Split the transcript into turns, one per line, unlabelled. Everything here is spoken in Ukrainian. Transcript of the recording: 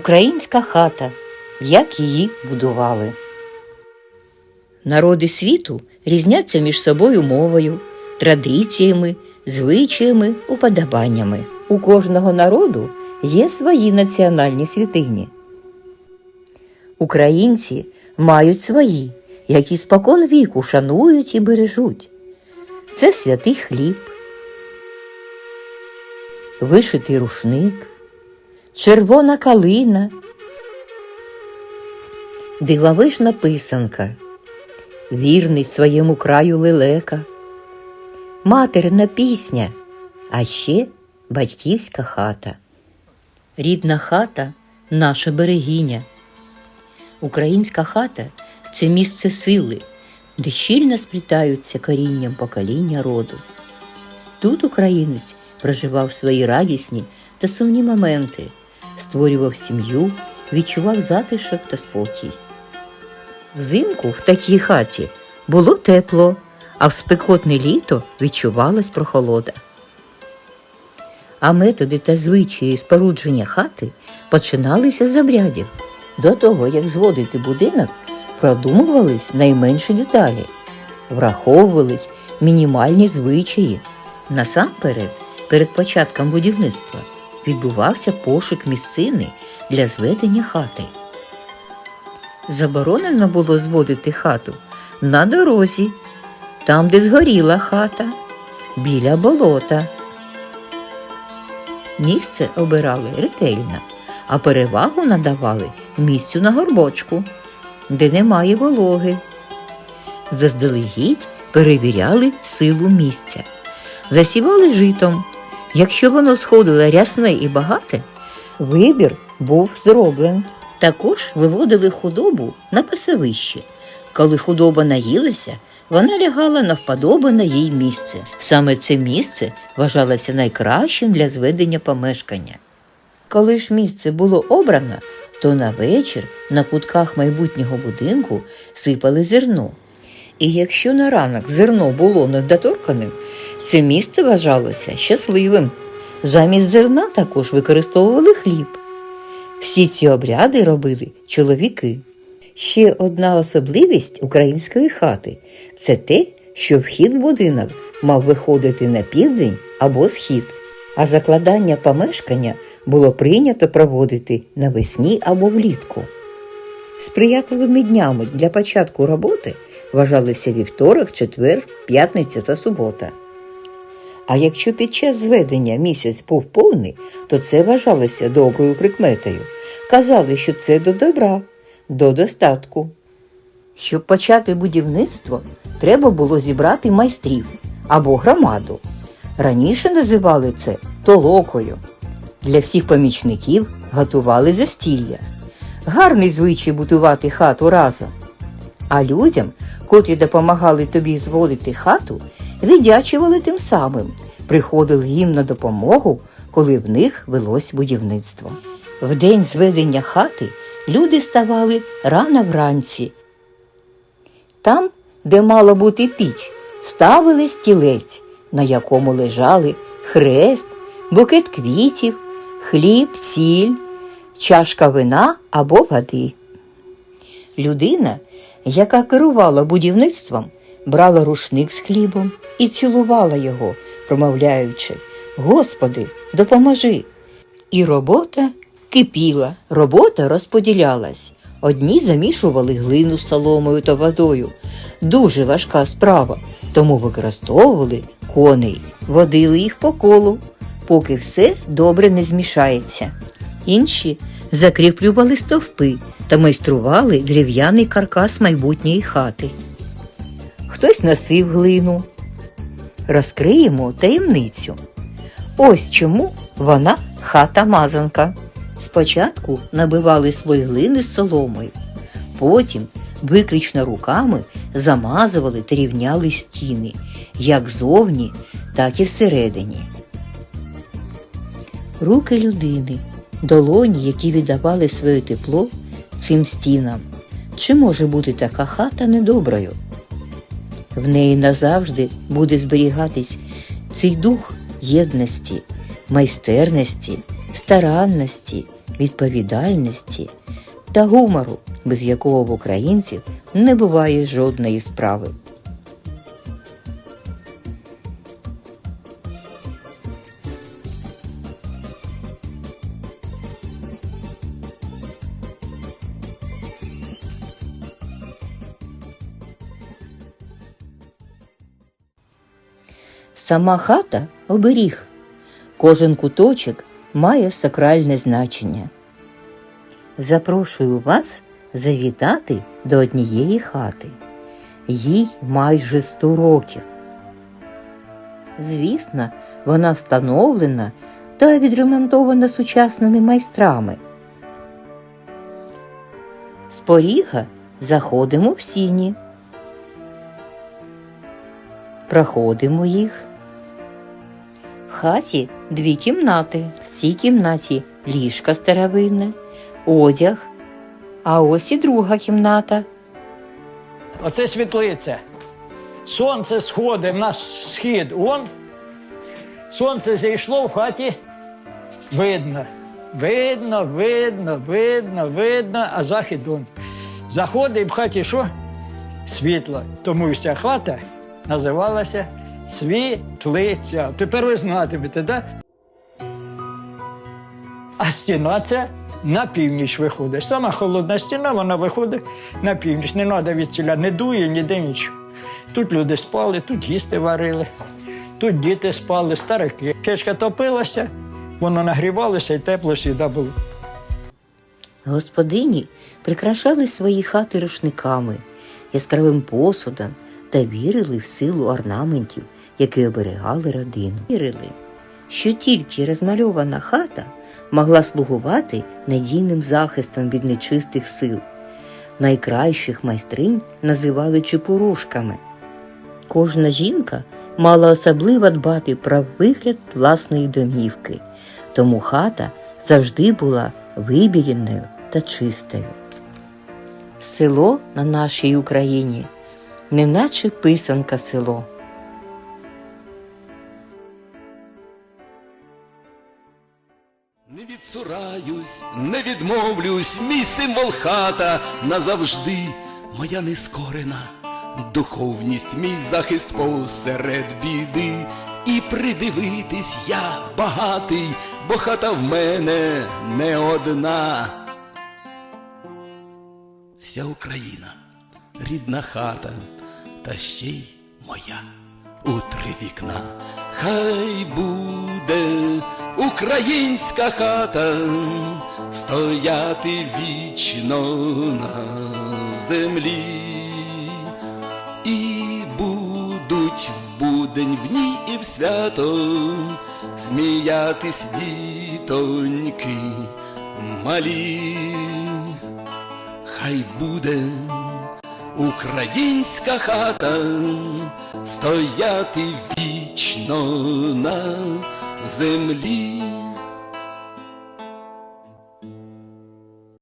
Українська хата. Як її будували. Народи світу різняться між собою мовою, традиціями, звичаями, уподобаннями. У кожного народу є свої національні святині. Українці мають свої, які спокон віку шанують і бережуть. Це святий хліб, вишитий рушник, червона калина, дивовижна писанка, вірний своєму краю лелека, материна пісня, а ще батьківська хата. Рідна хата наша берегиня. Українська хата це місце сили, де щільно сплітаються корінням покоління роду. Тут українець проживав свої радісні та сумні моменти, створював сім'ю, відчував затишок та спокій. Взимку в такій хаті було тепло, а в спекотне літо відчувалась прохолода. А методи та звичаї спорудження хати починалися з обрядів. До того, як зводити будинок, продумувались найменші деталі, враховувались мінімальні звичаї. Насамперед, перед початком будівництва відбувався пошук місцини для зведення хати. Заборонено було зводити хату на дорозі, там, де згоріла хата, біля болота. Місце обирали ретельно, а перевагу надавали місцю на горбочку, де немає вологи. Заздалегідь перевіряли силу місця, засівали житом. Якщо воно сходило рясне і багате, вибір був зроблений. Також виводили худобу на пасовище. Коли худоба наїлася, вона лягала на вподобане їй місце. Саме це місце вважалося найкращим для зведення помешкання. Коли ж місце було обрано, то на вечір на кутках майбутнього будинку сипали зерно. І якщо на ранок зерно було недоторканим, це місце вважалося щасливим. Замість зерна також використовували хліб. Всі ці обряди робили чоловіки. Ще одна особливість української хати це те, що вхід будинок мав виходити на південь або схід, а закладання помешкання було прийнято проводити навесні або влітку. Сприятливими днями для початку роботи вважалися вівторок, четвер, п'ятниця та субота. А якщо під час зведення місяць був повний, то це вважалося доброю прикметою. Казали, що це до добра, до достатку. Щоб почати будівництво, треба було зібрати майстрів або громаду. Раніше називали це толокою. Для всіх помічників готували застілля. Гарний звичай будувати хату разом. А людям, котрі допомагали тобі зводити хату, віддячували тим самим, приходили їм на допомогу, коли в них велось будівництво. В день зведення хати люди ставали рано вранці. Там, де мало бути піч, ставили стілець, на якому лежали хрест, букет квітів, хліб, сіль, чашка вина або води. Людина, яка керувала будівництвом, брала рушник з хлібом і цілувала його, промовляючи Господи, допоможи. І робота кипіла. Робота розподілялась. Одні замішували глину з соломою та водою. Дуже важка справа, тому використовували коней, водили їх по колу, поки все добре не змішається. Інші закріплювали стовпи та майстрували дерев'яний каркас майбутньої хати. Хтось носив глину. Розкриємо таємницю. Ось чому вона хата мазанка. Спочатку набивали слой глини з соломою, потім виключно руками замазували та рівняли стіни, як зовні, так і всередині. Руки людини, долоні, які віддавали своє тепло цим стінам. Чи може бути така хата недоброю? В неї назавжди буде зберігатись цей дух єдності, майстерності, старанності, відповідальності та гумору, без якого в українців не буває жодної справи. Сама хата оберіг. Кожен куточок має сакральне значення. Запрошую вас завітати до однієї хати. Їй майже 100 років. Звісно, вона встановлена та відремонтована сучасними майстрами. З поріга заходимо в сіні. Проходимо їх. В хаті дві кімнати. В цій кімнаті ліжка старовинне, одяг. А ось і друга кімната.
Оце світлиця. Сонце сходить, в нас схід. Он. Сонце зійшло в хаті. Видно. Видно, видно, видно, видно, а захід он. Заходить в хаті що? Світло. Тому ця хата називалася Світлиця. Тепер ви знатимете, так? А стіна це на північ виходить. Сама холодна стіна, вона виходить на північ. Не треба від ціля, не дує, ніде нічого. Тут люди спали, тут їсти варили, тут діти спали, старики. Печка топилася, воно нагрівалося і тепло завжди було.
Господині прикрашали свої хати рушниками, яскравим посудом та вірили в силу орнаментів, які оберігали родину. Вірили, що тільки розмальована хата могла слугувати надійним захистом від нечистих сил. Найкращих майстринь називали чепурушками. Кожна жінка мала особливо дбати про вигляд власної домівки, тому хата завжди була вибіліною та чистою. Село на нашій Україні неначе писанка село.
Не відцураюсь, не відмовлюсь, мій символ хата назавжди моя нескорена духовність, мій захист посеред біди. І придивитись я багатий, бо хата в мене не одна. Вся Україна, рідна хата, та ще й моя у три вікна. Хай буде українська хата стояти вічно на землі, і будуть в будень в ній і в свято сміятись дітоньки малі. Хай буде українська хата стояти вічно на землі.